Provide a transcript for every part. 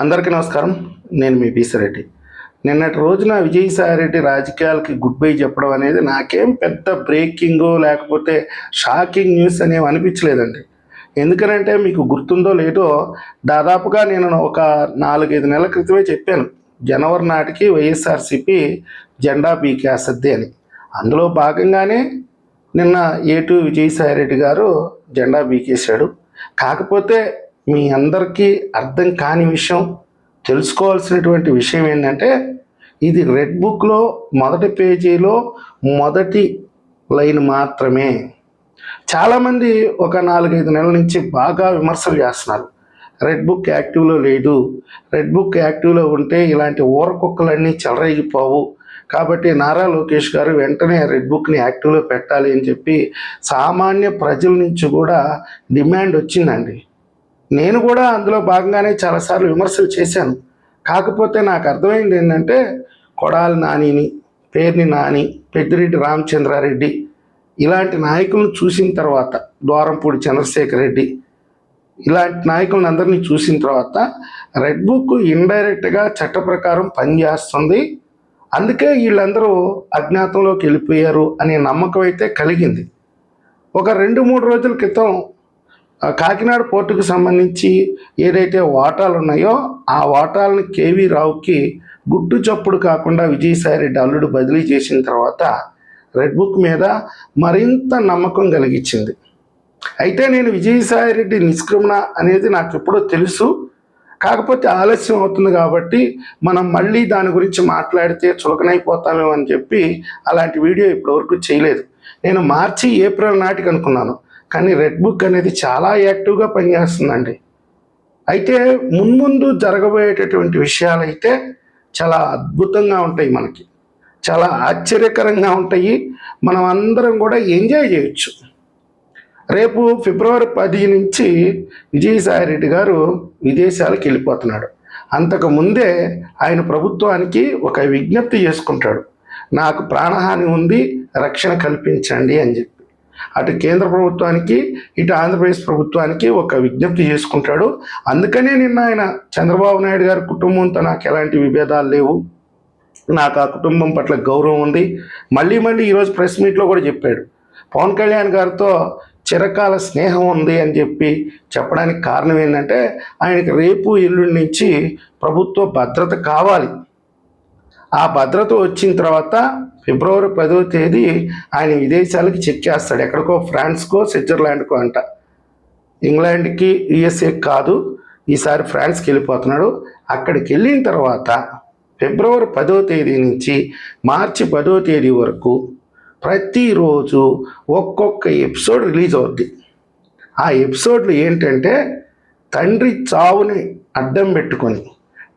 అందరికీ నమస్కారం. నేను మీ పీసిరెడ్డి నిన్నటి రోజున విజయసాయిరెడ్డి రాజకీయాలకి గుడ్ బై చెప్పడం అనేది నాకేం పెద్ద బ్రేకింగ్ లేకపోతే షాకింగ్ న్యూస్ అనేవి అనిపించలేదండి. ఎందుకనంటే మీకు గుర్తుందో లేదో దాదాపుగా నేను ఒక నాలుగైదు నెలల క్రితమే చెప్పాను. జనవరి నాటికి వైఎస్ఆర్సిపి జెండా బీకేసద్ది అని. అందులో భాగంగానే నిన్న ఏటు విజయసాయిరెడ్డి గారు జెండా బీకేశాడు కాకపోతే మీ అందరికీ అర్థం కాని విషయం తెలుసుకోవాల్సినటువంటి విషయం ఏంటంటే ఇది రెడ్ బుక్లో మొదటి పేజీలో మొదటి లైన్ మాత్రమే. చాలామంది ఒక నాలుగైదు నెలల నుంచి బాగా విమర్శలు చేస్తున్నారు. రెడ్ బుక్ యాక్టివ్లో లేదు. రెడ్ బుక్ యాక్టివ్లో ఉంటే ఇలాంటి ఊరకుక్కలన్నీ చెలరేగిపోవు. కాబట్టి నారా లోకేష్ గారు వెంటనే రెడ్ బుక్ని యాక్టివ్లో పెట్టాలి అని చెప్పి సామాన్య ప్రజల నుంచి కూడా డిమాండ్ వచ్చిందండి. నేను కూడా అందులో భాగంగానే చాలాసార్లు విమర్శలు చేశాను. కాకపోతే నాకు అర్థమైంది ఏంటంటే కొడాలి నానిని పేర్ని నాని పెద్దిరెడ్డి రామచంద్రారెడ్డి ఇలాంటి నాయకులను చూసిన తర్వాత ద్వారంపూడి చంద్రశేఖర్ రెడ్డి ఇలాంటి నాయకులను అందరినీ చూసిన తర్వాత రెడ్ బుక్ ఇండైరెక్ట్గా చట్ట ప్రకారం పనిచేస్తుంది. అందుకే వీళ్ళందరూ అజ్ఞాతంలోకి వెళ్ళిపోయారు అనే నమ్మకం అయితే కలిగింది. ఒక రెండు మూడు రోజుల క్రితం కాకినాడ పోర్టుకు సంబంధించి ఏదైతే వాటాలు ఉన్నాయో ఆ వాటాలను కేవీ రావుకి గుట్టు చప్పుడు కాకుండా విజయసాయిరెడ్డి అల్లుడు బదిలీ చేసిన తర్వాత రెడ్ బుక్ మీద మరింత నమ్మకం కలిగించింది. అయితే నేను విజయసాయిరెడ్డి నిష్క్రమణ అనేది నాకు ఎప్పుడో తెలుసు. కాకపోతే ఆలస్యం అవుతుంది కాబట్టి మనం మళ్ళీ దాని గురించి మాట్లాడితే చులకనైపోతామేమో అని చెప్పి అలాంటి వీడియో ఇప్పటివరకు చేయలేదు. నేను మార్చి ఏప్రిల్ నాటికి అనుకున్నాను. కానీ రెడ్ బుక్ అనేది చాలా యాక్టివ్గా పనిచేస్తుందండి. అయితే మున్ముందు జరగబోయేటటువంటి విషయాలు అయితే చాలా అద్భుతంగా ఉంటాయి మనకి. చాలా ఆశ్చర్యకరంగా ఉంటాయి. మనం అందరం కూడా ఎంజాయ్ చేయొచ్చు. రేపు ఫిబ్రవరి పది నుంచి విజయసాయి రెడ్డి గారు విదేశాలకు వెళ్ళిపోతున్నాడు. అంతకు ముందే ఆయన ప్రభుత్వానికి ఒక విజ్ఞప్తి చేసుకుంటాడు. నాకు ప్రాణహాని ఉంది రక్షణ కల్పించండి అని చెప్పి. అటు కేంద్ర ప్రభుత్వానికి ఇటు ఆంధ్రప్రదేశ్ ప్రభుత్వానికి ఒక విజ్ఞప్తి చేసుకుంటాడు. అందుకనే నిన్న ఆయన చంద్రబాబు నాయుడు గారి కుటుంబంతో నాకు ఎలాంటి విభేదాలు లేవు. నాకు ఆ కుటుంబం పట్ల గౌరవం ఉంది. మళ్ళీ మళ్ళీ ఈరోజు ప్రెస్ మీట్లో కూడా చెప్పాడు. పవన్ కళ్యాణ్ గారితో చిరకాల స్నేహం ఉంది అని చెప్పి చెప్పడానికి కారణం ఏంటంటే ఆయనకి రేపు ఎల్లుండి నుంచి ప్రభుత్వ భద్రత కావాలి. ఆ భద్రత వచ్చిన తర్వాత ఫిబ్రవరి పదో తేదీ ఆయన విదేశాలకి చెక్కేస్తాడు ఎక్కడికో ఫ్రాన్స్కో స్విట్జర్లాండ్కో అంట. ఇంగ్లాండ్కి యుఎస్ఏ కాదు. ఈసారి ఫ్రాన్స్కి వెళ్ళిపోతున్నాడు. అక్కడికి వెళ్ళిన తర్వాత ఫిబ్రవరి పదో తేదీ నుంచి మార్చి పదో తేదీ వరకు ప్రతిరోజు ఒక్కొక్క ఎపిసోడ్ రిలీజ్ అవుద్ది. ఆ ఎపిసోడ్లు ఏంటంటే తండ్రి చావుని అడ్డం పెట్టుకొని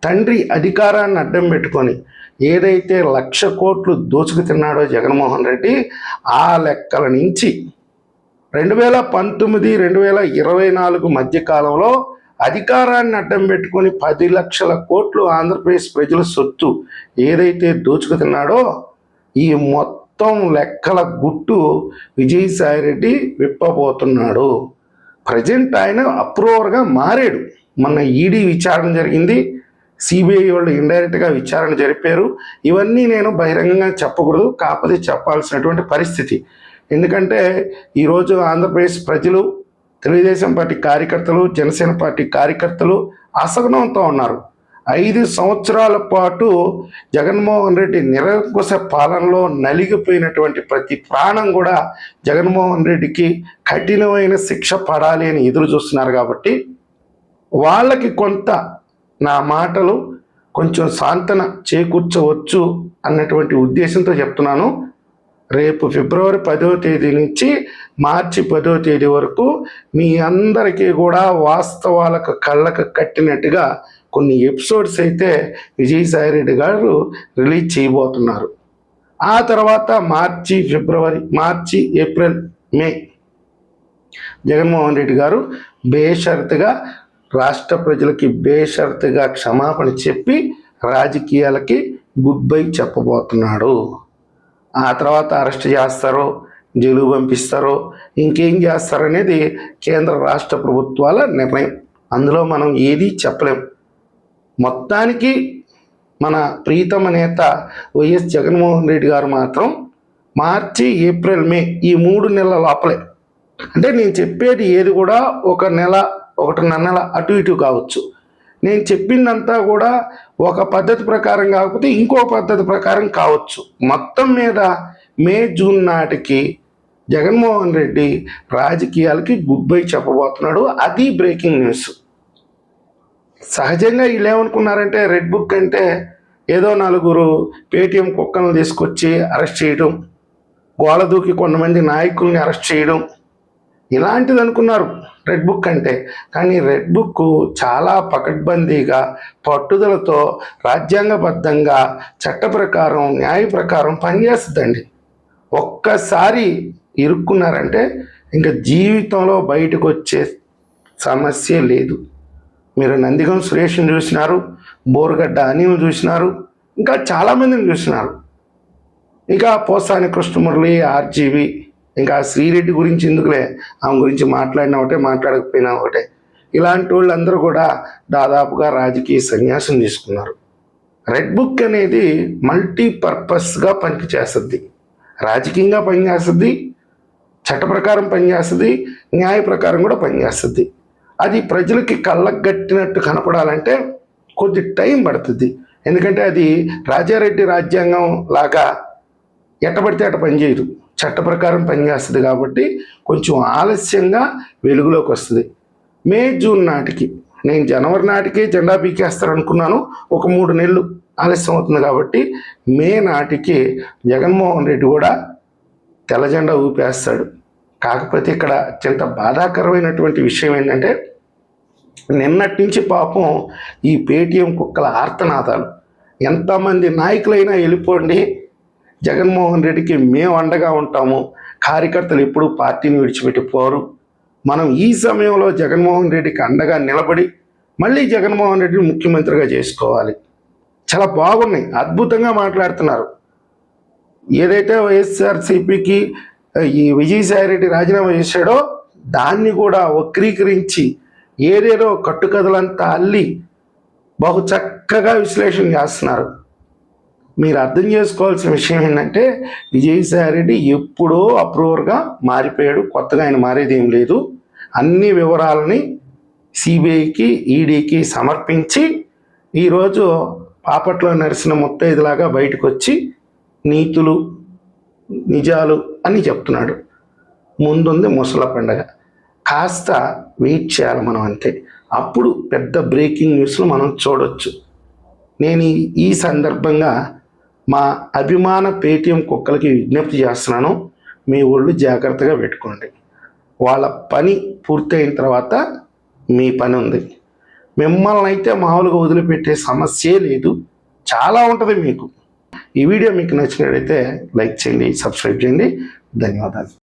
తండ్రి అధికారాన్ని అడ్డం పెట్టుకొని ఏదైతే లక్ష కోట్లు దోచుకు తిన్నాడో జగన్మోహన్ రెడ్డి ఆ లెక్కల నుంచి రెండు వేల పంతొమ్మిది రెండు వేల ఇరవై నాలుగు మధ్య కాలంలో అధికారాన్ని అడ్డం పెట్టుకొని పది లక్షల కోట్లు ఆంధ్రప్రదేశ్ ప్రజల సొత్తు ఏదైతే దోచుకు తిన్నాడో ఈ మొత్తం లెక్కల గుట్టు విజయసాయిరెడ్డి విప్పబోతున్నాడు. ప్రజెంట్ ఆయన అప్రూవర్గా మారాడు. మొన్న ఈడీ విచారణ జరిగింది. సిబిఐ వాళ్ళు ఇండైరెక్ట్గా విచారణ జరిపారు. ఇవన్నీ నేను బహిరంగంగా చెప్పకూడదు కాకపోతే చెప్పాల్సినటువంటి పరిస్థితి. ఎందుకంటే ఈరోజు ఆంధ్రప్రదేశ్ ప్రజలు తెలుగుదేశం పార్టీ కార్యకర్తలు జనసేన పార్టీ కార్యకర్తలు అసహనంతో ఉన్నారు. ఐదు సంవత్సరాల పాటు జగన్మోహన్ రెడ్డి నిరంకుశ పాలనలో నలిగిపోయినటువంటి ప్రతి ప్రాణం కూడా జగన్మోహన్ రెడ్డికి కఠినమైన శిక్ష పడాలి అని ఎదురు చూస్తున్నారు కాబట్టి వాళ్ళకి కొంత నా మాటలు కొంచెం సాంతన చేకూర్చవచ్చు అన్నటువంటి ఉద్దేశంతో చెప్తున్నాను. రేపు ఫిబ్రవరి పదో తేదీ నుంచి మార్చి పదో తేదీ వరకు మీ అందరికీ కూడా వాస్తవాలకు కళ్ళకు కట్టినట్టుగా కొన్ని ఎపిసోడ్స్ అయితే విజయసాయిరెడ్డి గారు రిలీజ్ చేయబోతున్నారు. ఆ తర్వాత మార్చి ఫిబ్రవరి మార్చి ఏప్రిల్ మే జగన్మోహన్ రెడ్డి గారు బేషరతుగా రాష్ట్ర ప్రజలకి బేషరతుగా క్షమాపణ చెప్పి రాజకీయాలకి గుడ్ బై చెప్పబోతున్నాడు. ఆ తర్వాత అరెస్ట్ చేస్తారో జైలు పంపిస్తారో ఇంకేం చేస్తారనేది కేంద్ర రాష్ట్ర ప్రభుత్వాల నిర్ణయం. అందులో మనం ఏది చెప్పలేం. మొత్తానికి మన ప్రీతమ నేత వైఎస్ జగన్మోహన్ రెడ్డి గారు మాత్రం మార్చి ఏప్రిల్ మే ఈ మూడు నెలల లోపలే. అంటే నేను చెప్పేది ఏది కూడా ఒక నెల ఒకటిన్నర నెల అటు ఇటు కావచ్చు. నేను చెప్పిందంతా కూడా ఒక పద్ధతి ప్రకారం కాకపోతే ఇంకో పద్ధతి ప్రకారం కావచ్చు. మొత్తం మీద మే జూన్ నాటికి జగన్మోహన్ రెడ్డి రాజకీయాలకి గుడ్ బై చెప్పబోతున్నాడు. అది బ్రేకింగ్ న్యూస్. సహజంగా వీళ్ళు ఏమనుకున్నారంటే రెడ్ బుక్ అంటే ఏదో నలుగురు పేటీఎం కుక్కలను తీసుకొచ్చి అరెస్ట్ చేయడం గోడ దూకి కొంతమంది నాయకుల్ని అరెస్ట్ చేయడం ఇలాంటిది అనుకున్నారు రెడ్ బుక్ అంటే. కానీ రెడ్ బుక్ చాలా పకడ్బందీగా పట్టుదలతో రాజ్యాంగబద్ధంగా చట్ట ప్రకారం న్యాయ ప్రకారం పనిచేస్తుందండి. ఒక్కసారి ఇరుక్కున్నారంటే ఇంకా జీవితంలో బయటకు వచ్చే సమస్య లేదు. మీరు నందిగం సురేష్ని చూసినారు బోరుగడ్డ అనిల్ చూసినారు ఇంకా చాలామందిని చూసినారు. ఇంకా పోసాని కృష్ణమురళి ఆర్జీవి ఇంకా శ్రీరెడ్డి గురించి ఎందుకులే? ఆమె గురించి మాట్లాడినా ఒకటే మాట్లాడకపోయినా ఒకటే. ఇలాంటి వాళ్ళందరూ కూడా దాదాపుగా రాజకీయ సన్యాసం తీసుకున్నారు. రెడ్ బుక్ అనేది మల్టీపర్పస్గా పనిచేస్తుంది. రాజకీయంగా పనిచేస్తుంది చట్ట ప్రకారం పనిచేస్తుంది న్యాయ ప్రకారం కూడా పనిచేస్తుంది. అది ప్రజలకి కళ్ళకు గట్టినట్టు కనపడాలంటే కొద్ది టైం పడుతుంది. ఎందుకంటే అది రాజారెడ్డి రాజ్యాంగం లాగా ఎట్టబడితే అట్ట పనిచేయదు. చట్ట ప్రకారం పనిచేస్తుంది కాబట్టి కొంచెం ఆలస్యంగా వెలుగులోకి వస్తుంది. మే జూన్ నాటికి. నేను జనవరి నాటికి జెండా పీకేస్తారు అనుకున్నాను ఒక మూడు నెలలు ఆలస్యం అవుతుంది కాబట్టి మే నాటికి జగన్మోహన్ రెడ్డి కూడా తెల్ల జెండా ఊపేస్తాడు. కాకపోతే ఇక్కడ అత్యంత బాధాకరమైనటువంటి విషయం ఏంటంటే నిన్నటి నుంచి పాపం ఈ పేటీఎం కుక్కల ఆర్తనాదాలు. ఎంతమంది నాయకులైనా వెళ్ళిపోండి జగన్మోహన్ రెడ్డికి మేము అండగా ఉంటాము. కార్యకర్తలు ఎప్పుడూ పార్టీని విడిచిపెట్టిపోరు. మనం ఈ సమయంలో జగన్మోహన్ రెడ్డికి అండగా నిలబడి మళ్ళీ జగన్మోహన్ రెడ్డిని ముఖ్యమంత్రిగా చేసుకోవాలి. చాలా బాగున్నాయి. అద్భుతంగా మాట్లాడుతున్నారు. ఏదైతే వైఎస్ఆర్సీపీకి ఈ విజయసాయి రెడ్డి రాజీనామా చేశాడో దాన్ని కూడా వక్రీకరించి ఏదేదో కట్టుకథలంతా అల్లి బహు చక్కగా విశ్లేషణ చేస్తున్నారు. మీరు అర్థం చేసుకోవాల్సిన విషయం ఏంటంటే విజయసాయి రెడ్డి ఎప్పుడో అప్రూవర్గా మారిపోయాడు. కొత్తగా ఆయన మారేది ఏం లేదు. అన్ని వివరాలని సిబిఐకి ఈడీకి సమర్పించి ఈరోజు పాపట్లో నరిసిన ముత్తైదులాగా బయటకు వచ్చి నీతులు నిజాలు అని చెప్తున్నాడు. ముందుంది ముసల పండగ. కాస్త వెయిట్ చేయాలి మనం అంతే. అప్పుడు పెద్ద బ్రేకింగ్ న్యూస్లు మనం చూడొచ్చు. నేను ఈ- ఈ సందర్భంగా మా అభిమాన పేటీఎం కుక్కలకి విజ్ఞప్తి చేస్తున్నాను. మీ ఒళ్ళు జాగ్రత్తగా పెట్టుకోండి. వాళ్ళ పని పూర్తయిన తర్వాత మీ పని ఉంది. మిమ్మల్ని అయితే మామూలుగా వదిలిపెట్టే సమస్యే లేదు. చాలా ఉంటుంది మీకు. ఈ వీడియో మీకు నచ్చినట్లయితే లైక్ చేయండి సబ్స్క్రైబ్ చేయండి. ధన్యవాదాలు.